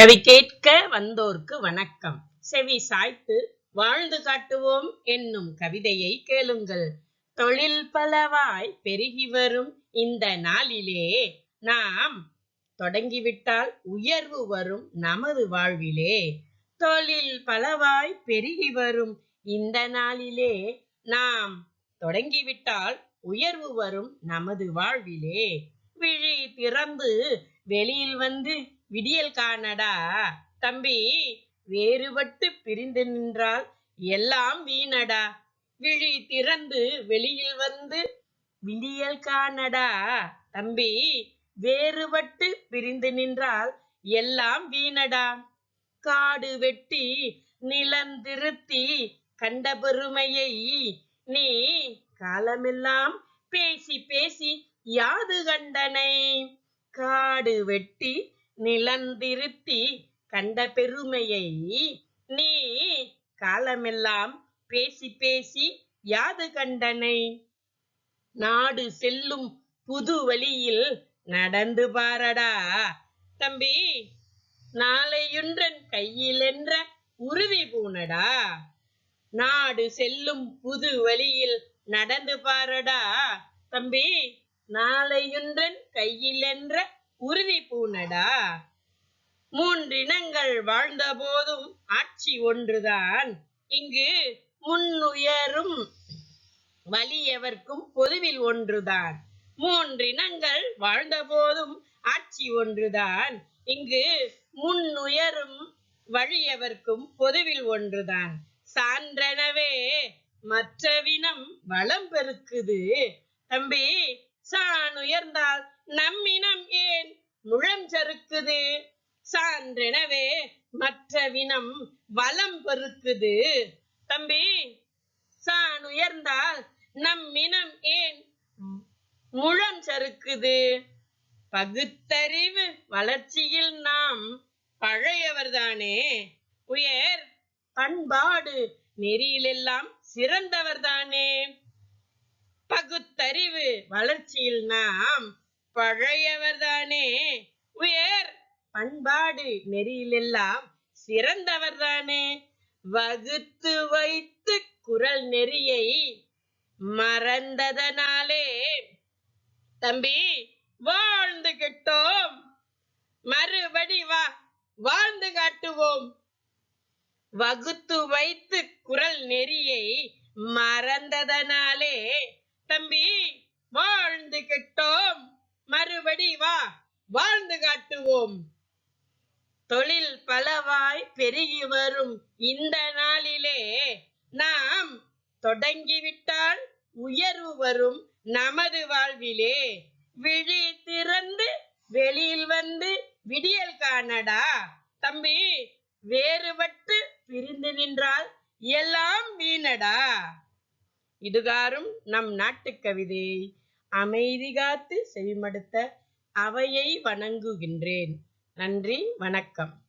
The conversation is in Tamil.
கவி கேட்க வந்தோர்க்கு வணக்கம். செவி சாய்த்து வாழ்ந்து காட்டுவோம் என்னும் கவிதையை கேளுங்கள். தொழில் பலவாய் பெருகி வரும் இந்த நாளிலே நாம் தொடங்கிவிட்டால் உயர்வு வரும் நமது வாழ்விலே. தொழில் பலவாய் பெருகி வரும் இந்த நாளிலே நாம் தொடங்கிவிட்டால் உயர்வு வரும் நமது வாழ்விலே. விழி திறந்து வெளியில் வந்து விடியல் காணடா. தம்பி வேறுபட்டு பிரிந்து நின்றால் எல்லாம் வீணடா. விழி திறந்து வெளியில் வந்து விடியல் காணடா. தம்பி வேறுபட்டு பிரிந்து நின்றால் எல்லாம் வீணடா. காடு வெட்டி நிலந்திருத்தி கண்ட பெருமையை நீ காலமெல்லாம் பேசி பேசி யாது கண்டனை? காடு வெட்டி நிலந்திருத்தி கண்ட பெருமையை நீ காலமெல்லாம் பேசி பேசி யாது கண்டனை? நாடு செல்லும் புது வழியில் நடந்து பாரடா. தம்பி நாளையுன்றன் கையில் என்ற உறுதி பூனடா நாடு செல்லும் புது வழியில் நடந்து பாரடா. தம்பி நாளையுன்றன் கையில் என்ற உறுதி பூனடா மூன்றினங்கள் வாழ்ந்த போதும் ஆட்சி ஒன்றுதான். இங்கு முன்னுயரும் வலியவர்க்கும் பொதுவில் ஒன்றுதான். மூன்றினங்கள் வாழ்ந்த போதும் ஆட்சி ஒன்றுதான். இங்கு முன்னுயரும் வழியவர்க்கும் பொதுவில் ஒன்றுதான். சான்றனவே மற்றவினம் வளம் பெருக்குது. தம்பி சான் உயர்ந்தால் நம்மினம் ஏன் முழம் சறுக்குது? சான்றெனவே மற்றவினம் வலம் பெருக்குது. தம்பி சான் உயர்ந்தால் நம்மினம் ஏன் முழம் சறுக்குது? பகுத்தறிவு வளர்ச்சியில் நாம் பழையவர்தானே உயர் பண்பாடு நெறியிலெல்லாம் சிறந்தவர்தானே பகுத்தறிவு வளர்ச்சியில் நாம் பழையவர்தானே உயர் பண்பாடு நெறியிலெல்லாம் சிறந்தவர்தானே? வகுத்து வைத்து குரல் நெறியை மறந்ததனாலே. தம்பி வாழ்ந்து கிட்டோம். மறுபடி வா வாழ்ந்து காட்டுவோம். வகுத்து வைத்து குரல் நெறியை மறந்ததனாலே. தம்பி வாழ்ந்து கிட்டோம். மறுபடி வா வாழ்ந்து காட்டுவோம். தொழில் பலவாய் பெருகி வரும் இந்த நாளிலே நாம் தொடங்கிவிட்டால் உயர்வு வரும் நமது வாழ்விலே. விழி திறந்து வெளியில் வந்து விடியல் காணடா. தம்பி வேறுபட்டு பிரிந்து நின்றால் எல்லாம் வீணடா. இதுகாரும் நம் நாட்டு கவிதை அமைதி காத்து செவிமடுத்த அவையை வணங்குகின்றேன். நன்றி வணக்கம்.